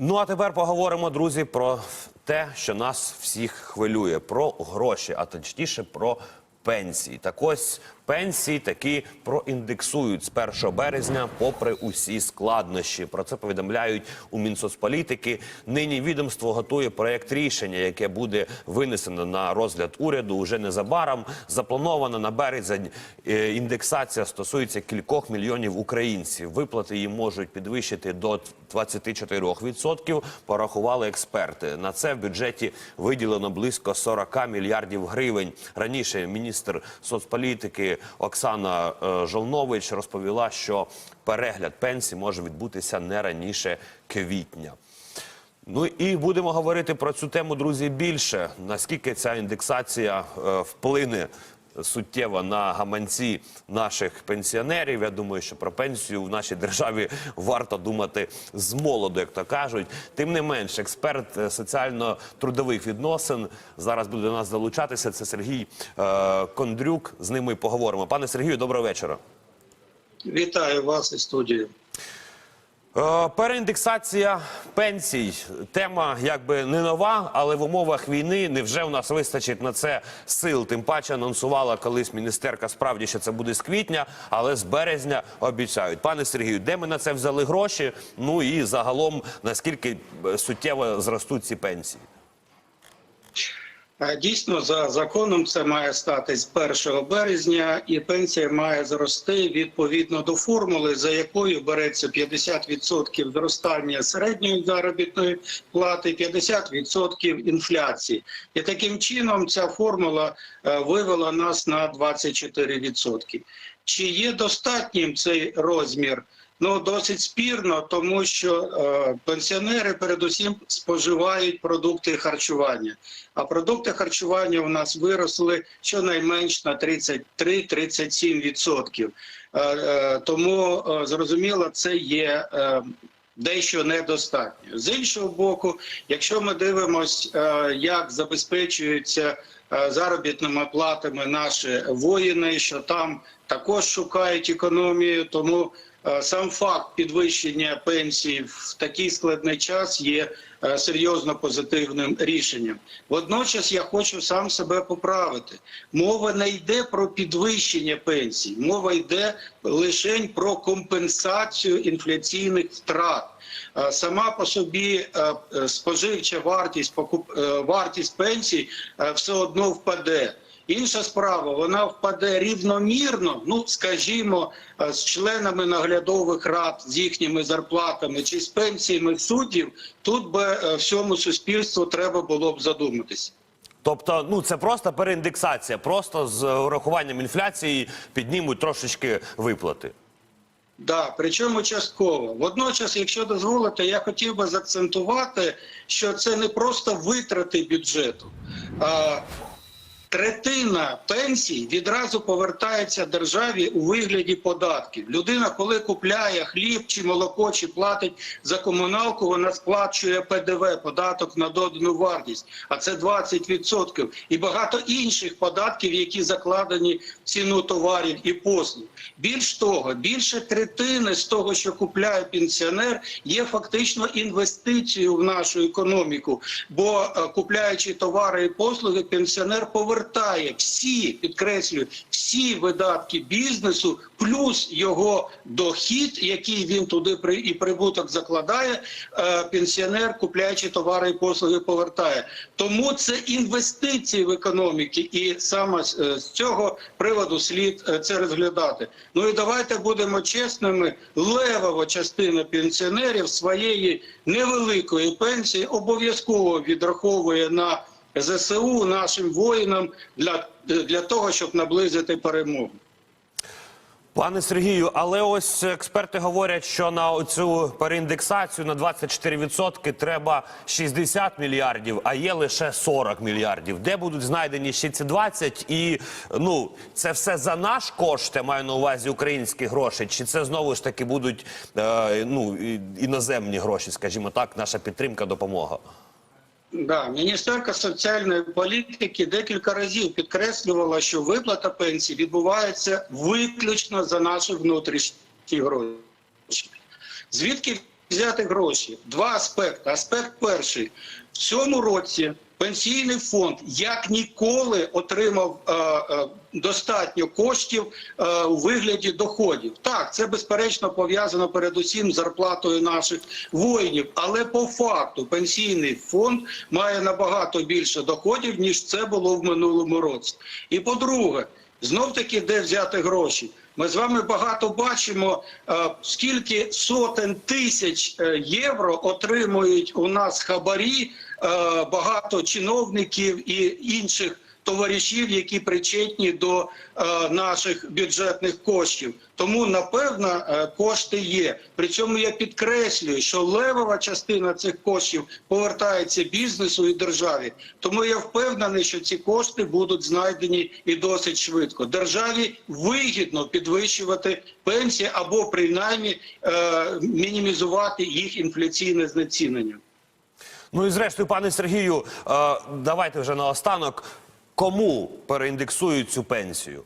Ну а тепер поговоримо, друзі, про те, що нас всіх хвилює: про гроші, а точніше про пенсії. Так ось пенсії таки проіндексують з 1 березня, попри усі складнощі. Про це повідомляють у Мінсоцполітики. Нині відомство готує проект рішення, яке буде винесено на розгляд уряду уже незабаром. Запланована на березень е, індексація стосується кількох мільйонів українців. Виплати їм можуть підвищити до 24%, порахували експерти. На це в бюджеті виділено близько 40 мільярдів гривень. Раніше міністр соцполітики Оксана е, Жолнович розповіла, що перегляд пенсій може відбутися не раніше квітня. Ну і будемо говорити про цю тему, друзі, більше. Наскільки ця індексація е, вплине суттєво на гаманці наших пенсіонерів. Я думаю, що про пенсію в нашій державі варто думати з молоду, як то кажуть. Тим не менш, експерт е, соціально-трудових відносин зараз буде до нас долучатися. Це Сергій е, Кондрюк. З ним ми поговоримо. Пане Сергію, доброго вечора. Вітаю вас і студію. Е, Переіндексація пенсій тема якби не нова, але в умовах війни невже у нас вистачить на це сил? Тим паче анонсувала колись міністерка справді, що це буде з квітня, але з березня обіцяють. Пане Сергію, де ми на це взяли гроші? Ну і загалом наскільки е, суттєво зростуть ці пенсії? Дійсно, за законом це має стати з 1 березня, і пенсія має зрости відповідно до формули, за якою береться 50% зростання середньої заробітної плати, 50% інфляції. І таким чином ця формула е, вивела нас на 24%. Чи є достатнім цей розмір? Ну, досить спірно, тому що е, пенсіонери передусім споживають продукти харчування. А продукти харчування у нас виросли щонайменш на 33-37%. Е, е, тому е, зрозуміло, це є. Е, Дещо недостатньо з іншого боку, якщо ми дивимося, е, як забезпечуються е, заробітними платами наші воїни, що там також шукають економію, тому сам факт підвищення пенсій в такий складний час є е, серйозно позитивним рішенням. Водночас я хочу сам себе поправити. Мова не йде про підвищення пенсій, мова йде лише про компенсацію інфляційних втрат. Е, Сама по собі е, е, споживча вартість е, вартість пенсій е, все одно впаде. Інша справа, вона впаде рівномірно, ну скажімо, е, з членами наглядових рад, з їхніми зарплатами чи з пенсіями суддів. Тут би е, всьому суспільству треба було б задуматися. Тобто, ну це просто переіндексація, просто з урахуванням інфляції піднімуть трошечки виплати. Да, причому частково. Водночас, якщо дозволите, я хотів би заакцентувати, що це не просто витрати бюджету. А Третина пенсій відразу повертається державі у вигляді податків. Людина, коли купляє хліб чи молоко, чи платить за комуналку, вона сплачує ПДВ, податок на додану вартість, а це 20%. І багато інших податків, які закладені ціну товарів і послуг. Більш того, більше третини з того, що купляє пенсіонер, є фактично інвестицією в нашу економіку. Бо е, купляючи товари і послуги, пенсіонер повертає всі, підкреслюю, всі видатки бізнесу, плюс його дохід, який він туди при і прибуток закладає. е, Пенсіонер, купляючи товари і послуги, повертає. Тому це інвестиції в економіки, і саме з е, цього приводу слід е, це розглядати. Ну і давайте будемо чесними. Левова частина пенсіонерів своєї невеликої пенсії обов'язково відраховує на ЗСУ нашим воїнам для, для того, щоб наблизити перемогу. Пане Сергію, але ось експерти говорять, що на цю переіндексацію на 24% треба 60 мільярдів, а є лише 40 мільярдів. Де будуть знайдені ще ці 20? І ну це все за наш кошт, я маю на увазі українські гроші, чи це знову ж таки будуть е, ну іноземні гроші, скажімо так, наша підтримка, допомога. Да, міністерка соціальної політики декілька разів підкреслювала, що виплата пенсій відбувається виключно за наші внутрішні гроші. Звідки взяти гроші? Два аспекти. Аспект перший. В цьому році пенсійний фонд як ніколи отримав е, е, достатньо коштів е, у вигляді доходів. Так, це безперечно пов'язано передусім з зарплатою наших воїнів, але по факту пенсійний фонд має набагато більше доходів, ніж це було в минулому році. І по-друге, знов таки де взяти гроші. Ми з вами багато бачимо, е, скільки сотень тисяч е, євро отримують у нас хабарі е, багато чиновників і інших товаришів, які причетні до е, наших бюджетних коштів. Тому напевно е, кошти є. Причому я підкреслюю, що левова частина цих коштів повертається бізнесу і державі. Тому я впевнений, що ці кошти будуть знайдені і досить швидко. Державі вигідно підвищувати пенсії або принаймні е, мінімізувати їх інфляційне знецінення. Ну і зрештою, пане Сергію, е, давайте вже наостанок. Кому переіндексують цю пенсію?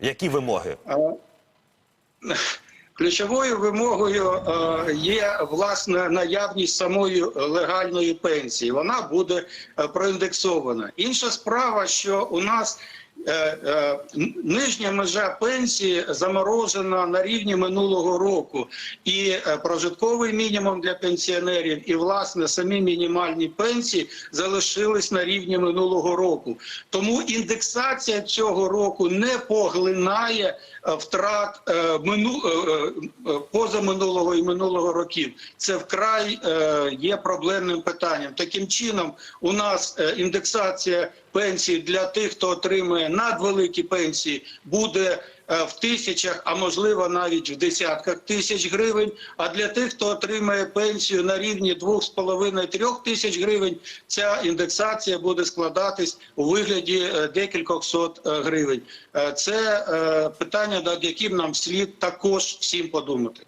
Які вимоги? Ключовою вимогою е, є власне наявність самої легальної пенсії. Вона буде е, проіндексована. Інша справа, що у нас нижня межа пенсії заморожена на рівні минулого року, і е, прожитковий мінімум для пенсіонерів, і власне самі мінімальні пенсії залишились на рівні минулого року. Тому індексація цього року не поглинає е, втрат е, мину, е, е, позаминулого і минулого років. Це вкрай е, є проблемним питанням. Таким чином, у нас е, індексація пенсій для тих, хто отримує надвеликі пенсії, буде е, в тисячах, а можливо навіть в десятках тисяч гривень. А для тих, хто отримує пенсію на рівні 2,5-3 тисяч гривень, ця індексація буде складатись у вигляді е, декількох сот е, гривень. Це питання, над яким нам слід також всім подумати.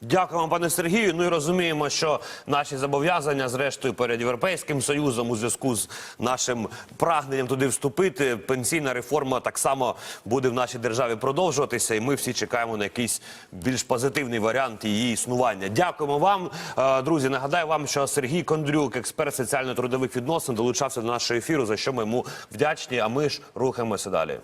Дякую вам, пане Сергію. Ну і розуміємо, що наші зобов'язання, зрештою, перед європейським союзом у зв'язку з нашим прагненням туди вступити. Пенсійна реформа так само буде в нашій державі продовжуватися, і ми всі чекаємо на якийсь більш позитивний варіант її існування. Дякуємо вам, Е, друзі. Нагадаю вам, що Сергій Кондрюк, експерт соціально-трудових відносин, долучався до нашого ефіру, за що ми йому вдячні. А ми ж рухаємося далі.